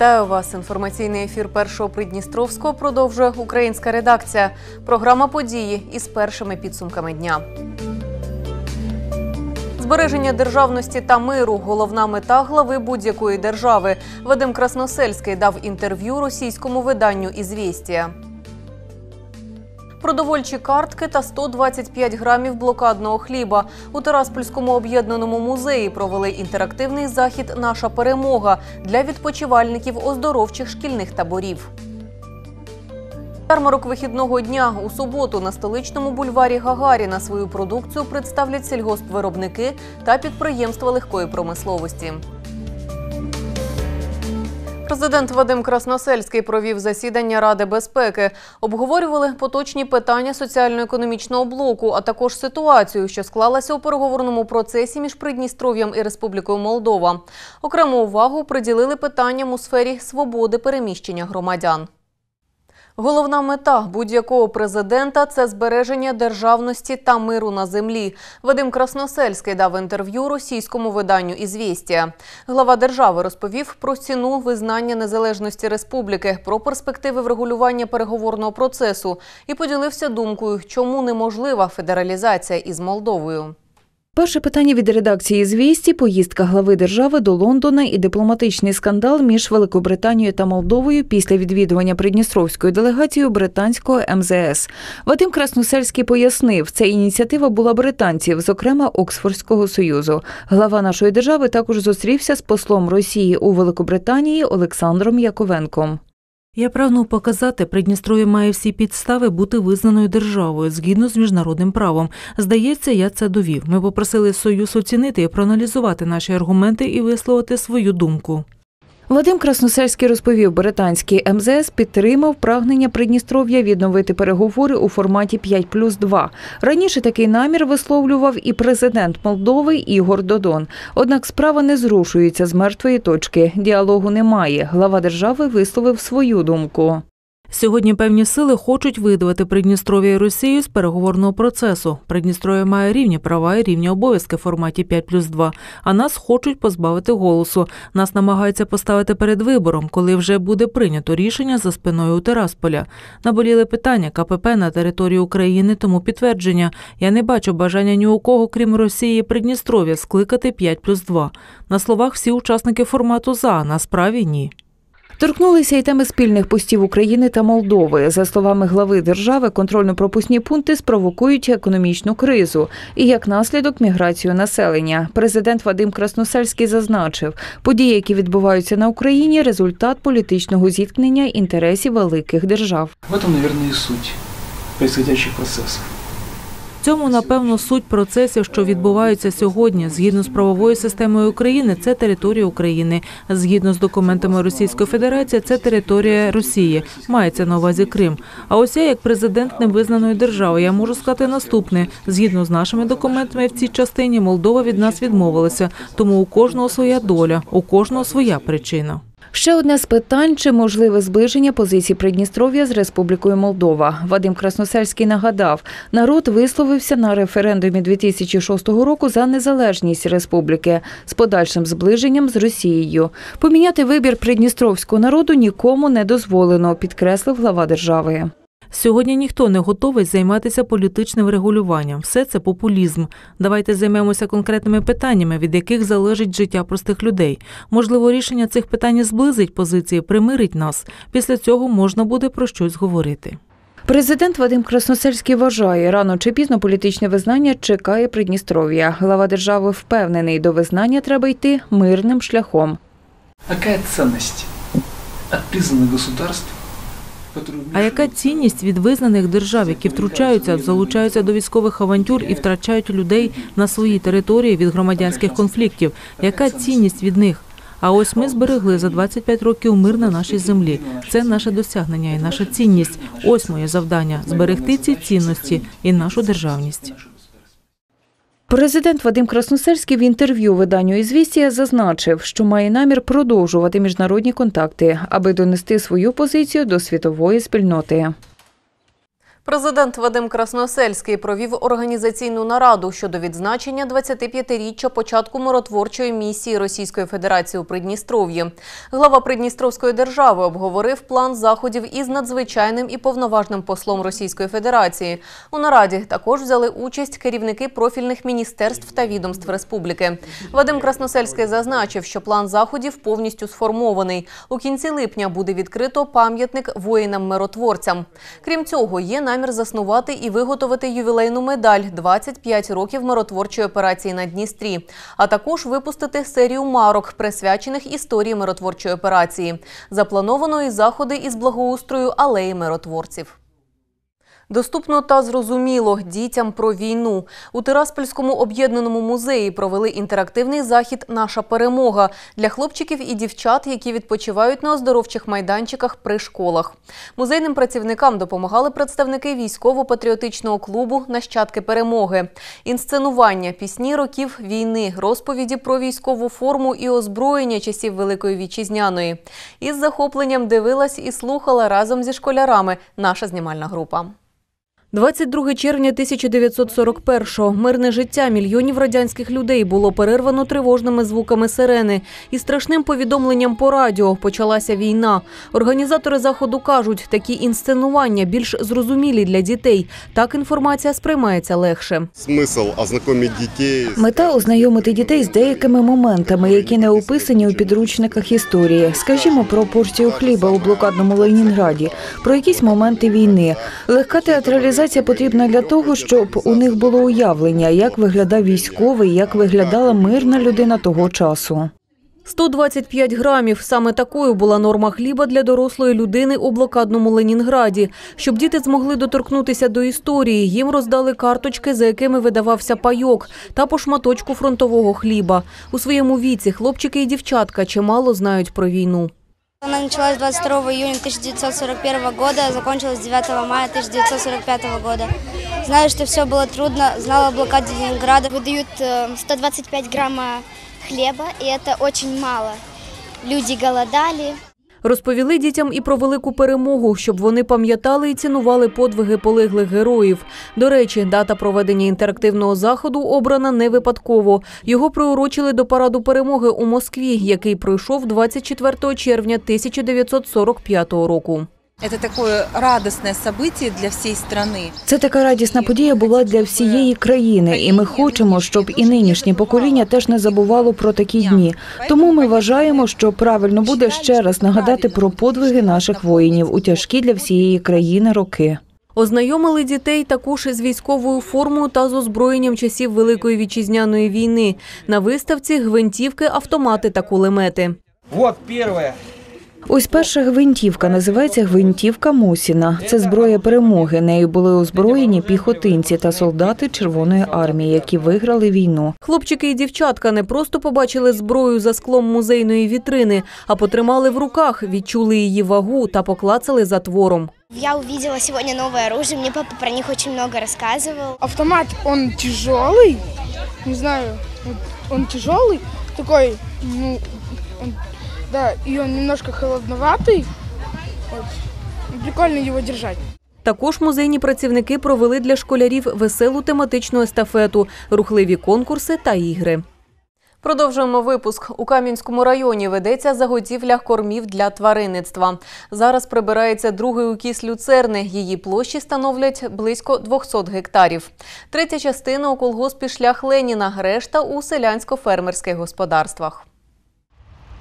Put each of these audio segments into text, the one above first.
Вітаю вас. Інформаційний ефір першого Придністровського продовжує українська редакція. Програма події із першими підсумками дня. Збереження державності та миру головна мета глави будь-якої держави. Вадим Красносельський дав інтерв'ю російському виданню «Ізвєстія». Продовольчі картки та 125 грамів блокадного хліба. У Тараспольському об'єднаному музеї провели інтерактивний захід Наша перемога для відпочивальників оздоровчих шкільних таборів. Ярмарок вихідного дня у суботу на столичному бульварі Гагаріна свою продукцію представлять сільгоспвиробники та підприємства легкої промисловості. Президент Вадим Красносельський провів засідання Ради безпеки. Обговорювали поточні питання соціально-економічного блоку, а також ситуацію, що склалася у переговорному процесі між Придністров'ям і Республікою Молдова. Окрему увагу приділили питанням у сфері свободи переміщення громадян. Головна мета будь-якого президента це збереження державності та миру на землі. Вадим Красносельський дав інтерв'ю російському виданню «Ізвєстія». Глава держави розповів про ціну визнання незалежності республіки, про перспективи врегулювання переговорного процесу і поділився думкою, чому неможлива федералізація із Молдовою. Перше питання від редакції «Звісті» – поїздка глави держави до Лондона і дипломатичний скандал між Великобританією та Молдовою після відвідування придністровською делегацією британського МЗС. Вадим Красносельський пояснив, ця ініціатива була британців, зокрема Оксфордського союзу. Глава нашої держави також зустрівся з послом Росії у Великобританії Олександром Яковенком. Я прагнув показати, Придністров'я має всі підстави бути визнаною державою згідно з міжнародним правом. Здається, я це довів. Ми попросили Союз оцінити і проаналізувати наші аргументи і висловити свою думку. Вадим Красносельський розповів, британський МЗС підтримав прагнення Придністров'я відновити переговори у форматі 5 плюс 2. Раніше такий намір висловлював і президент Молдови Ігор Додон. Однак справа не зрушується з мертвої точки. Діалогу немає. Глава держави висловив свою думку. Сьогодні певні сили хочуть видавати Придністров'я і Росію з переговорного процесу. Придністров'я має рівні права і рівні обов'язки в форматі 5 плюс 2, а нас хочуть позбавити голосу. Нас намагаються поставити перед вибором, коли вже буде прийнято рішення за спиною у Терасполя. Наболіли питання КПП на території України, тому підтвердження. Я не бачу бажання ні у кого, крім Росії і Придністров'я, скликати 5 плюс 2. На словах всі учасники формату за, на справі ні. Торкнулися й теми спільних постів України та Молдови. За словами глави держави, контрольно-пропускні пункти спровокують економічну кризу і як наслідок міграцію населення. Президент Вадим Красносельський зазначив, події, які відбуваються на Україні, результат політичного зіткнення інтересів великих держав. В этом, наверное, и суть происходящих процессов. Цьому, напевно, суть процесів, що відбуваються сьогодні. Згідно з правовою системою України, це територія України. Згідно з документами Російської Федерації, це територія Росії. Мається на увазі Крим. А ось я, як президент невизнаної держави, я можу сказати наступне: згідно з нашими документами, в цій частині Молдова від нас відмовилася. Тому у кожного своя доля, у кожного своя причина. Ще одне з питань, чи можливе зближення позицій Придністров'я з Республікою Молдова. Вадим Красносельський нагадав, народ висловився на референдумі 2006 року за незалежність республіки з подальшим зближенням з Росією. Поміняти вибір придністровського народу нікому не дозволено, підкреслив глава держави. Сьогодні ніхто не готовий займатися політичним регулюванням. Все це популізм. Давайте займемося конкретними питаннями, від яких залежить життя простих людей. Можливо, рішення цих питань зблизить позиції, примирить нас. Після цього можна буде про щось говорити. Президент Вадим Красносельський вважає, рано чи пізно політичне визнання чекає Придністров'я. Глава держави впевнений, до визнання треба йти мирним шляхом. А какая ценность от государств. А яка цінність від визнаних держав, які втручаються, залучаються до військових авантюр і втрачають людей на своїй території від громадянських конфліктів? Яка цінність від них? А ось ми зберегли за 25 років мир на нашій землі. Це наше досягнення і наша цінність. Ось моє завдання зберегти ці цінності і нашу державність. Президент Вадим Красносельський в інтерв'ю виданню «Ізвістія» зазначив, що має намір продовжувати міжнародні контакти, аби донести свою позицію до світової спільноти. Президент Вадим Красносельський провів організаційну нараду щодо відзначення 25-річчя початку миротворчої місії Російської Федерації у Придністров'ї. Глава Придністровської держави обговорив план заходів із надзвичайним і повноважним послом Російської Федерації. У нараді також взяли участь керівники профільних міністерств та відомств республіки. Вадим Красносельський зазначив, що план заходів повністю сформований. У кінці липня буде відкрито пам'ятник воїнам-миротворцям. Крім цього, є намір заснувати і виготовити ювілейну медаль 25 років миротворчої операції на Дністрі, а також випустити серію марок, присвячених історії миротворчої операції. Заплановано і заходи із благоустрою алеї миротворців. Доступно та зрозуміло дітям про війну. У Тираспольському об'єднаному музеї провели інтерактивний захід Наша перемога для хлопчиків і дівчат, які відпочивають на оздоровчих майданчиках при школах. Музейним працівникам допомагали представники військово-патріотичного клубу Нащадки перемоги, інсценування, пісні років війни, розповіді про військову форму і озброєння часів Великої вітчизняної. Із захопленням дивилась і слухала разом зі школярами наша знімальна група. 22 червня 1941-го. Мирне життя мільйонів радянських людей було перервано тривожними звуками сирени і страшним повідомленням по радіо. Почалася війна. Організатори заходу кажуть, такі інсценування більш зрозумілі для дітей. Так інформація сприймається легше. Смисл ознакомить дітей Мета ознайомити дітей з деякими моментами, які не описані у підручниках історії. Скажімо, про порцію хліба у блокадному Ленінграді, про якісь моменти війни. Легка театралізація потрібна для того, щоб у них було уявлення, як виглядав військовий, як виглядала мирна людина того часу. 125 грамів. Саме такою була норма хліба для дорослої людини у блокадному Ленінграді. Щоб діти змогли доторкнутися до історії, їм роздали карточки, за якими видавався пайок, та по шматочку фронтового хліба. У своєму віці хлопчики і дівчатка чимало знають про війну. Она началась 22 июня 1941 года, а закончилась 9 мая 1945 года. Знаю, что все было трудно, знала о блокаде Ленинграда. выдают э, 125 грамма хлеба, и это очень мало. Люди голодали. Розповіли дітям і про велику перемогу, щоб вони пам'ятали і цінували подвиги полеглих героїв. До речі, дата проведення інтерактивного заходу обрана не випадково. Його приурочили до параду перемоги у Москві, який пройшов 24 червня 1945 року. Это такое радостное событие для всей страны. Це така радісна подія була для всієї країни, і ми хочемо, щоб і нинішнє покоління теж не забувало про такі дні. Тому ми вважаємо, що правильно буде ще раз нагадати про подвиги наших воїнів у тяжкі для всієї країни роки. Ознайомили дітей також із військовою формою та з озброєнням часів Великої вітчизняної війни. На виставці гвинтівки, автомати та кулемети. Вот первое. Ось перша гвинтівка називається гвинтівка Мосіна. Це зброя перемоги. Нею були озброєні піхотинці та солдати Червоної армії, які виграли війну. Хлопчики і дівчатка не просто побачили зброю за склом музейної вітрини, а потримали в руках, відчули її вагу та поклацали затвором. Я увидела сегодня новое оружие, мне папа про них очень много рассказывал. Автомат, он тяжелый, не знаю, вот он тяжелый, такой, ну, он- да, и он немножко холодноватый, вот. прикольно его держать. Також музейні працівники провели для школярів веселу тематичну естафету, рухливі конкурси та ігри. Продовжуємо випуск. У Кам'янському районі ведеться заготівля кормів для тваринництва. Зараз прибирається другий укіс люцерни. Її площі становлять близько 200 гектарів. Третя частина у колгоспі шлях Леніна, решта у селянсько-фермерських господарствах.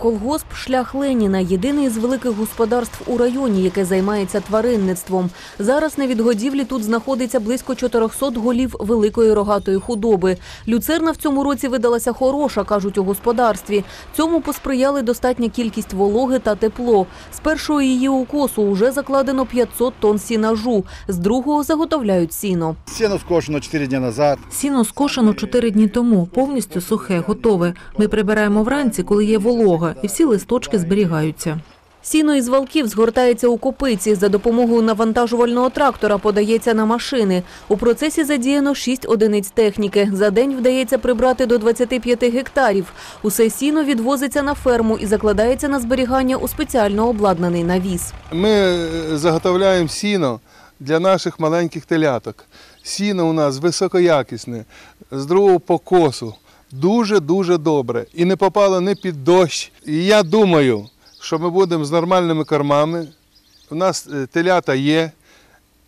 Колгосп Шлях Леніна єдиний із великих господарств у районі, яке займається тваринництвом. Зараз на відгодівлі тут знаходиться близько 400 голів великої рогатої худоби. Люцерна в цьому році видалася хороша, кажуть у господарстві. Цьому посприяли достатня кількість вологи та тепло. З першого її укосу вже закладено 500 тонн сінажу, з другого заготовляють сіно. Сено скошено 4 дні назад. Сіно скошено чотири дні тому, повністю сухе, готове. Ми прибираємо вранці, коли є волога, і всі листочки зберігаються. Сіно із валків згортається у копиці. За допомогою навантажувального трактора подається на машини. У процесі задіяно 6 одиниць техніки. За день вдається прибрати до 25 гектарів. Усе сіно відвозиться на ферму і закладається на зберігання у спеціально обладнаний навіс. Ми е, заготовляємо сіно для наших маленьких теляток. Сіно у нас високоякісне, з другого покосу. Дуже-дуже добре. І не попало ні під дощ. І я думаю, що ми будемо з нормальними кормами. У нас е, телята є,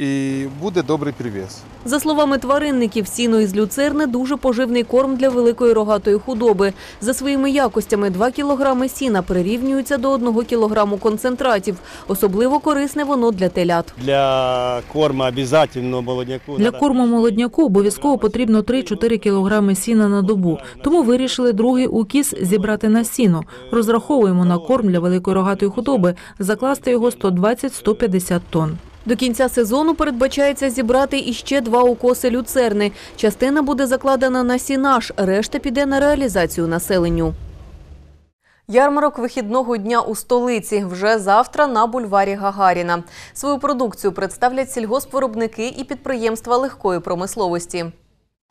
і буде добрий привіз. За словами тваринників, сіно із люцерни дуже поживний корм для великої рогатої худоби. За своїми якостями 2 кілограми сіна прирівнюються до 1 кілограму концентратів. Особливо корисне воно для телят. Для корма обов'язково молодняку. Для корму молодняку обов'язково потрібно 3-4 кілограми сіна на добу. Тому вирішили другий укіс зібрати на сіно. Розраховуємо на корм для великої рогатої худоби, закласти його 120-150 тонн. До кінця сезону передбачається зібрати іще два укоси люцерни. Частина буде закладена на сінаж, решта піде на реалізацію населенню. Ярмарок вихідного дня у столиці вже завтра на бульварі Гагаріна. Свою продукцію представлять сільгоспвиробники і підприємства легкої промисловості.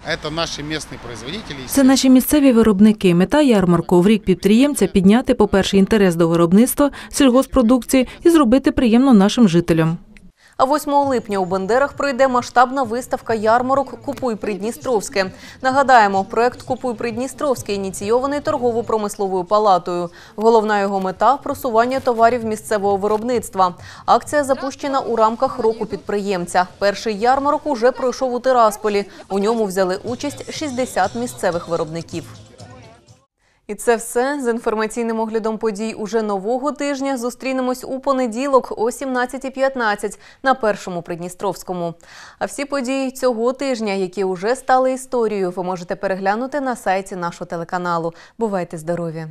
Это наши местные производители. Це наші місцеві виробники. Мета ярмарку в рік підприємця підняти, по-перше, інтерес до виробництва сільгоспродукції і зробити приємно нашим жителям. А 8 липня у Бендерах пройде масштабна виставка ярмарок Купуй Придністровське. Нагадаємо, проект Купуй Придністровське ініційований торгово-промисловою палатою. Головна його мета просування товарів місцевого виробництва. Акція запущена у рамках року підприємця. Перший ярмарок уже пройшов у Тирасполі. У ньому взяли участь 60 місцевих виробників. І це все з інформаційним оглядом подій уже нового тижня. Зустрінемось у понеділок о 17.15 на першому Придністровському. А всі події цього тижня, які вже стали історією, ви можете переглянути на сайті нашого телеканалу. Бувайте здорові!